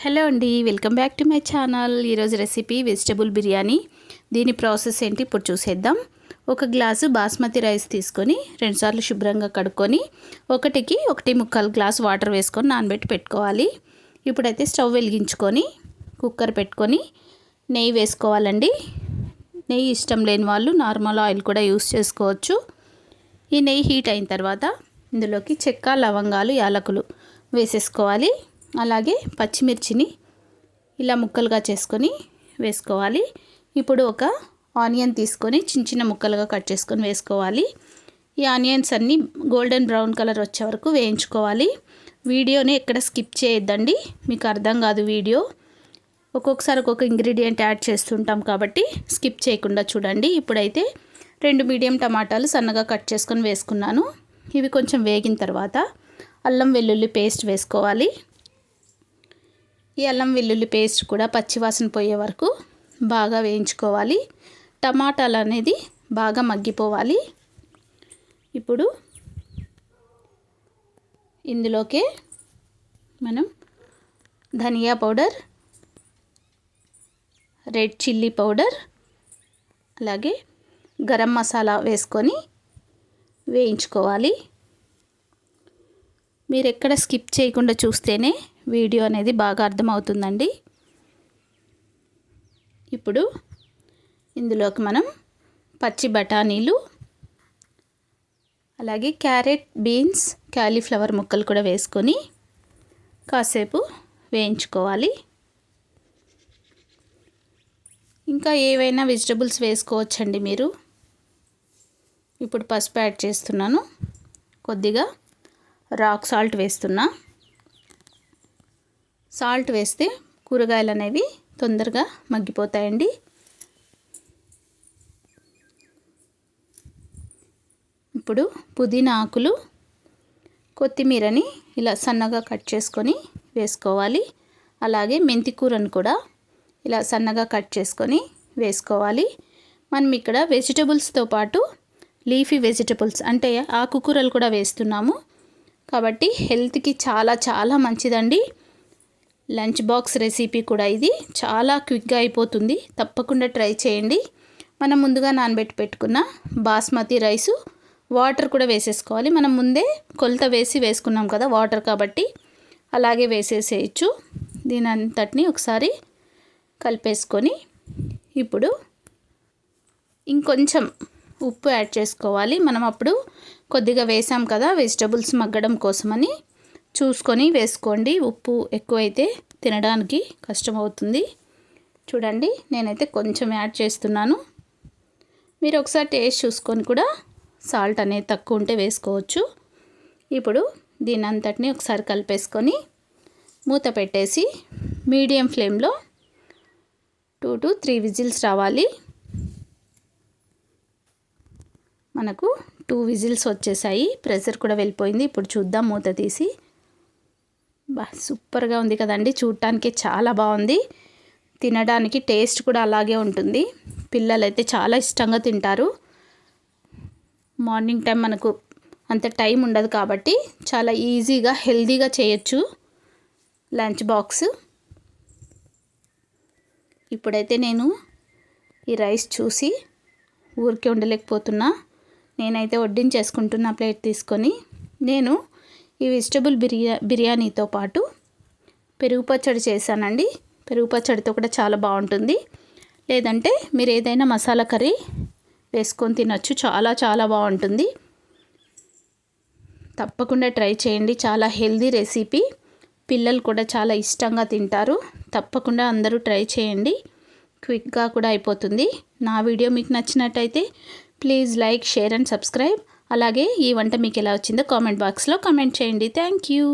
Hello అండి welcome back to my channel ఈరోజు recipe vegetable biryani. దీని ప్రాసెస్ ఏంటి? ఇప్పుడు చూసేద్దాం. ఒక గ్లాసు బాస్మతి రైస్ తీసుకొని రెండుసార్లు శుభ్రంగా కడుక్కొని ఒకటికి ఒకటి ముక్కలు గ్లాస్ వాటర్ వేసుకొని నానబెట్టి పెట్టుకోవాలి. ఇప్పుడైతే స్టవ్ వెలిగించుకొని కుక్కర్ పెట్టుకొని నెయ్యి వేసుకోవాలండి. నెయ్యి ఇష్టం లేని వాళ్ళు నార్మల్ ఆయిల్ కూడా యూస్ చేసుకోవచ్చు. ఈ నెయ్యి హీట్ అయిన తర్వాత ఇందులోకి చెక్క లవంగాలు యాలకులు వేసేసుకోవాలి. అలాగే పచ్చిమిర్చిని ఇలా ముక్కలుగా చేసుకొని వేసుకోవాలి. ఇప్పుడు ఒక ఆనియన్ తీసుకొని చిన్న చిన్న ముక్కలుగా కట్ చేసుకొని వేసుకోవాలి. ఈ ఆనియన్స్ అన్నీ గోల్డెన్ బ్రౌన్ కలర్ వచ్చే వరకు వేయించుకోవాలి. వీడియోని ఎక్కడ స్కిప్ చేయొద్దండి. మీకు అర్థం కాదు వీడియో. ఒక్కొక్కసారి ఒక్కొక్క ఇంగ్రీడియంట్ యాడ్ చేస్తుంటాం కాబట్టి స్కిప్ చేయకుండా చూడండి. ఇప్పుడైతే రెండు మీడియం టమాటాలు సన్నగా కట్ చేసుకొని వేసుకున్నాను. ఇవి కొంచెం వేగిన తర్వాత అల్లం వెల్లుల్లి పేస్ట్ వేసుకోవాలి. ఈ అల్లం వెల్లుల్లి పేస్ట్ కూడా పచ్చివాసన పోయే వరకు బాగా వేయించుకోవాలి. టమాటాలు అనేది బాగా మగ్గిపోవాలి. ఇప్పుడు ఇందులోకే మనం dhania powder red chilli powder అలాగే గరం మసాలా వేసుకొని వేయించుకోవాలి. మీరు ఎక్కడ స్కిప్ చేయకుండా చూస్తేనే వీడియో అనేది బాగా అర్థమవుతుందండి. ఇప్పుడు ఇందులోకి మనం పచ్చి బఠానీలు అలాగే క్యారెట్ బీన్స్ క్యాలీఫ్లవర్ ముక్కలు కూడా వేసుకొని కాసేపు వేయించుకోవాలి. ఇంకా ఏవైనా వెజిటబుల్స్ వేసుకోవచ్చండి మీరు. ఇప్పుడు పసుపు యాడ్ చేస్తున్నాను. కొద్దిగా రాక్ సాల్ట్ వేస్తున్నా. సాల్ట్ వేస్తే కూరగాయలు అనేవి తొందరగా మగ్గిపోతాయండి. ఇప్పుడు పుదీనా ఆకులు కొత్తిమీరని ఇలా సన్నగా కట్ చేసుకొని వేసుకోవాలి. అలాగే మెంతి కూరను కూడా ఇలా సన్నగా కట్ చేసుకొని వేసుకోవాలి. మనం ఇక్కడ వెజిటబుల్స్తో పాటు లీఫీ వెజిటబుల్స్ అంటే ఆకుకూరలు కూడా వేస్తున్నాము. కాబట్టి హెల్త్కి చాలా చాలా మంచిదండి. లంచ్ బాక్స్ రెసిపీ కూడా ఇది. చాలా క్విక్గా అయిపోతుంది. తప్పకుండా ట్రై చేయండి. మనం ముందుగా నానబెట్టి పెట్టుకున్న బాస్మతి రైసు వాటర్ కూడా వేసేసుకోవాలి. మనం ముందే కొలత వేసి వేసుకున్నాం కదా వాటర్ కాబట్టి అలాగే వేసేసేయచ్చు. దీని అంతటిని ఒకసారి కలిపేసుకొని ఇప్పుడు ఇంకొంచెం ఉప్పు యాడ్ చేసుకోవాలి. మనం అప్పుడు కొద్దిగా వేసాం కదా వెజిటబుల్స్ మగ్గడం కోసమని. చూసుకొని వేసుకోండి. ఉప్పు ఎక్కువైతే తినడానికి కష్టమవుతుంది. చూడండి నేనైతే కొంచెం యాడ్ చేస్తున్నాను. మీరు ఒకసారి టేస్ట్ చూసుకొని కూడా సాల్ట్ అనేది తక్కువ ఉంటే వేసుకోవచ్చు. ఇప్పుడు దీని అంతటిని ఒకసారి కలిపేసుకొని మూత పెట్టేసి మీడియం ఫ్లేమ్లో టూ టు త్రీ విజిల్స్ రావాలి. మనకు టూ విజిల్స్ వచ్చేసాయి. ప్రెషర్ కూడా వెళ్ళిపోయింది. ఇప్పుడు చూద్దాం మూత తీసి. బా సూపర్గా ఉంది కదండి. చూడటానికి చాలా బాగుంది. తినడానికి టేస్ట్ కూడా అలాగే ఉంటుంది. పిల్లలైతే చాలా ఇష్టంగా తింటారు. మార్నింగ్ టైం మనకు అంత టైం ఉండదు కాబట్టి చాలా ఈజీగా హెల్తీగా చేయొచ్చు లంచ్ బాక్స్. ఇప్పుడైతే నేను ఈ రైస్ చూసి ఊరికే ఉండలేకపోతున్నా. నేనైతే వడ్డించేసుకుంటున్న ప్లేట్ తీసుకొని. నేను ఈ వెజిటబుల్ బిర్యా బిర్యానీతో పాటు పెరుగు పచ్చడి చేశానండి. పెరుగు పచ్చడితో కూడా చాలా బాగుంటుంది. లేదంటే మీరు ఏదైనా మసాలా కర్రీ వేసుకొని తినచ్చు. చాలా చాలా బాగుంటుంది. తప్పకుండా ట్రై చేయండి. చాలా హెల్దీ రెసిపీ. పిల్లలు కూడా చాలా ఇష్టంగా తింటారు. తప్పకుండా అందరూ ట్రై చేయండి. క్విక్గా కూడా అయిపోతుంది. నా వీడియో మీకు నచ్చినట్టయితే please like share and subscribe. అలాగే ఈ వంట మీకు ఎలా వచ్చిందో కామెంట్ బాక్స్లో కామెంట్ చేయండి. Thank you.